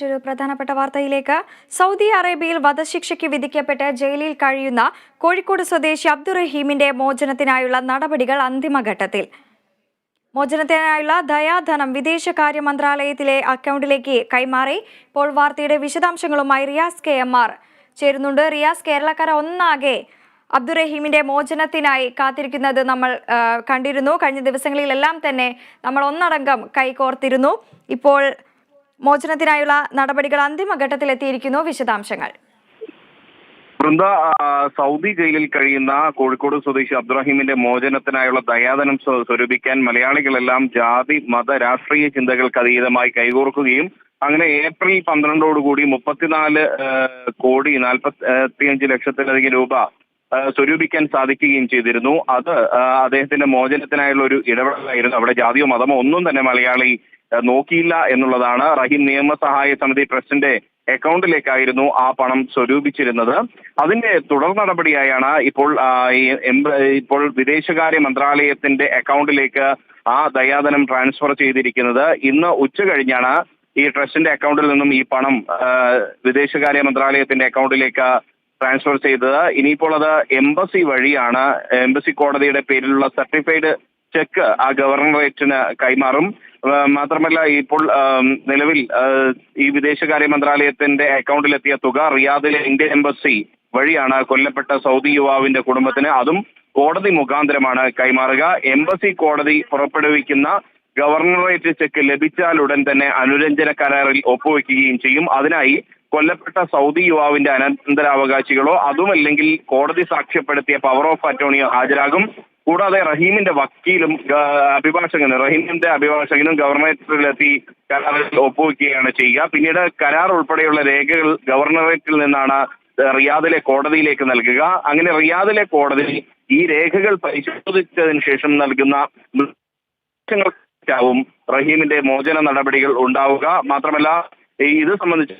മറ്റൊരു പ്രധാനപ്പെട്ട വാർത്തയിലേക്ക്. സൗദി അറേബ്യയിൽ വധശിക്ഷയ്ക്ക് വിധിക്കപ്പെട്ട് ജയിലിൽ കഴിയുന്ന കോഴിക്കോട് സ്വദേശി അബ്ദുറഹീമിന്റെ മോചനത്തിനായുള്ള നടപടികൾ അന്തിമഘട്ടത്തിൽ. മോചനത്തിനായുള്ള ദയാധനം വിദേശകാര്യ മന്ത്രാലയത്തിലെ അക്കൗണ്ടിലേക്ക് കൈമാറി. ഇപ്പോൾ വാർത്തയുടെ വിശദാംശങ്ങളുമായി റിയാസ് കെ എം ആർ. ചേരുന്നുണ്ട്. റിയാസ് കേരളക്കര ഒന്നാകെ അബ്ദുറഹീമിന്റെ മോചനത്തിനായി കാത്തിരിക്കുന്നത് നമ്മൾ കണ്ടിരുന്നു. കഴിഞ്ഞ ദിവസങ്ങളിലെല്ലാം തന്നെ നമ്മൾ ഒന്നടങ്കം കൈകോർത്തിരുന്നു. ഇപ്പോൾ മോചനത്തിനായുള്ള നടപടികൾ അന്തിമഘട്ടത്തിലെത്തിയിരിക്കുന്നു. വിശദാംശങ്ങൾ. വൃന്ദ സൗദി ജയിലിൽ കഴിയുന്ന കോഴിക്കോട് സ്വദേശി അബ്ദുറഹീമിന്റെ മോചനത്തിനായുള്ള ദയാദനം സ്വ- സ്വരൂപിക്കാൻ മലയാളികളെല്ലാം ജാതി മത രാഷ്ട്രീയ ചിന്തകൾക്ക് അതീതമായി കൈകോർക്കുകയും അങ്ങനെ ഏപ്രിൽ പന്ത്രണ്ടോടുകൂടി മുപ്പത്തിനാല് കോടി നാൽപ്പത്തിയഞ്ച് ലക്ഷത്തിലധികം രൂപ സ്വരൂപിക്കാൻ സാധിക്കുകയും ചെയ്തിരുന്നു. അത് അദ്ദേഹത്തിന്റെ മോചനത്തിനായുള്ള ഒരു ഇടപെടലായിരുന്നു. അവിടെ ജാതിയോ മതമോ ഒന്നും തന്നെ മലയാളി നോക്കിയില്ല എന്നുള്ളതാണ് റഹീം നിയമസഹായ സമിതി ട്രസ്റ്റിന്റെ അക്കൗണ്ടിലേക്കായിരുന്നു ആ പണം സ്വരൂപിച്ചിരുന്നത്. അതിന്റെ തുടർ നടപടിയായാണ് ഇപ്പോൾ ഇപ്പോൾ വിദേശകാര്യ മന്ത്രാലയത്തിന്റെ അക്കൗണ്ടിലേക്ക് ആ ദയാധനം ട്രാൻസ്ഫർ ചെയ്തിരിക്കുന്നത്. ഇന്ന് ഉച്ച കഴിഞ്ഞാണ് ഈ ട്രസ്റ്റിന്റെ അക്കൗണ്ടിൽ നിന്നും ഈ പണം വിദേശകാര്യ മന്ത്രാലയത്തിന്റെ അക്കൗണ്ടിലേക്ക് ട്രാൻസ്ഫർ ചെയ്തത്. ഇനിയിപ്പോൾ അത് എംബസി വഴിയാണ് എംബസി കോടതിയുടെ പേരിലുള്ള സർട്ടിഫൈഡ് ചെക്ക് ആ ഗവർണറേറ്റിന് കൈമാറും. മാത്രമല്ല ഇപ്പോൾ നിലവിൽ ഈ വിദേശകാര്യ മന്ത്രാലയത്തിന്റെ അക്കൗണ്ടിലെത്തിയ തുക റിയാദിലെ ഇന്ത്യൻ എംബസി വഴിയാണ് കൊല്ലപ്പെട്ട സൗദി യുവാവിന്റെ കുടുംബത്തിന്. അതും കോടതി മുഖാന്തരമാണ് കൈമാറുക. എംബസി കോടതി പുറപ്പെടുവിക്കുന്ന ഗവർണറേറ്റ് ചെക്ക് ലഭിച്ചാലുടൻ തന്നെ അനുരഞ്ജന കരാറിൽ ഒപ്പുവെക്കുകയും ചെയ്യും. അതിനായി കൊല്ലപ്പെട്ട സൗദി യുവാവിന്റെ അനന്തരാവകാശികളോ അതുമല്ലെങ്കിൽ കോടതി സാക്ഷ്യപ്പെടുത്തിയ പവർ ഓഫ് അറ്റോർണിയോ ഹാജരാകും. കൂടാതെ റഹീമിന്റെ വക്കീലും അഭിഭാഷകനും റഹീമിന്റെ അഭിഭാഷകനും ഗവർണറേറ്റിലെത്തി കരാറിൽ ഒപ്പുവെക്കുകയാണ് ചെയ്യുക. പിന്നീട് കരാർ ഉൾപ്പെടെയുള്ള രേഖകൾ ഗവർണറേറ്റിൽ നിന്നാണ് റിയാദിലെ കോടതിയിലേക്ക് നൽകുക. അങ്ങനെ റിയാദിലെ കോടതി ഈ രേഖകൾ പരിശോധിച്ചതിന് ശേഷം നൽകുന്ന റഹീമിന്റെ മോചന നടപടികൾ ഉണ്ടാവുക. മാത്രമല്ല ഇത് സംബന്ധിച്ച്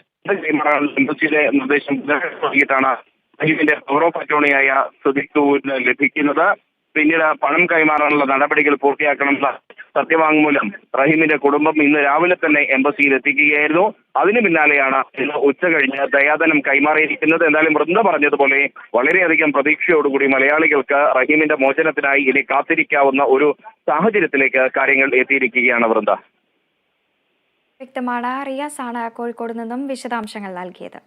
എംബസിയുടെ നിർദ്ദേശം നൽകിയിട്ടാണ് റഹീമിന്റെ പവർ അറ്റോർണിയായ സുദിഖുവിന് ലഭിക്കുന്നത്. പിന്നീട് പണം കൈമാറാനുള്ള നടപടികൾ പൂർത്തിയാക്കണമെന്ന സത്യവാങ്മൂലം റഹീമിന്റെ കുടുംബം ഇന്ന് രാവിലെ തന്നെ എംബസിയിൽ എത്തിക്കുകയായിരുന്നു. അതിന് പിന്നാലെയാണ് ഇന്ന് ഉച്ച കഴിഞ്ഞ് ദയാധനം കൈമാറിയിരിക്കുന്നത്. എന്തായാലും വൃന്ദ പറഞ്ഞതുപോലെ വളരെയധികം പ്രതീക്ഷയോടുകൂടി മലയാളികൾക്ക് റഹീമിന്റെ മോചനത്തിനായി ഇനി കാത്തിരിക്കാവുന്ന ഒരു സാഹചര്യത്തിലേക്ക് കാര്യങ്ങൾ എത്തിയിരിക്കുകയാണ് വൃന്ദ. വ്യക്തമാണ്. റിയാസ് ആണ് കോഴിക്കോട് നിന്നും വിശദാംശങ്ങൾ നൽകിയത്.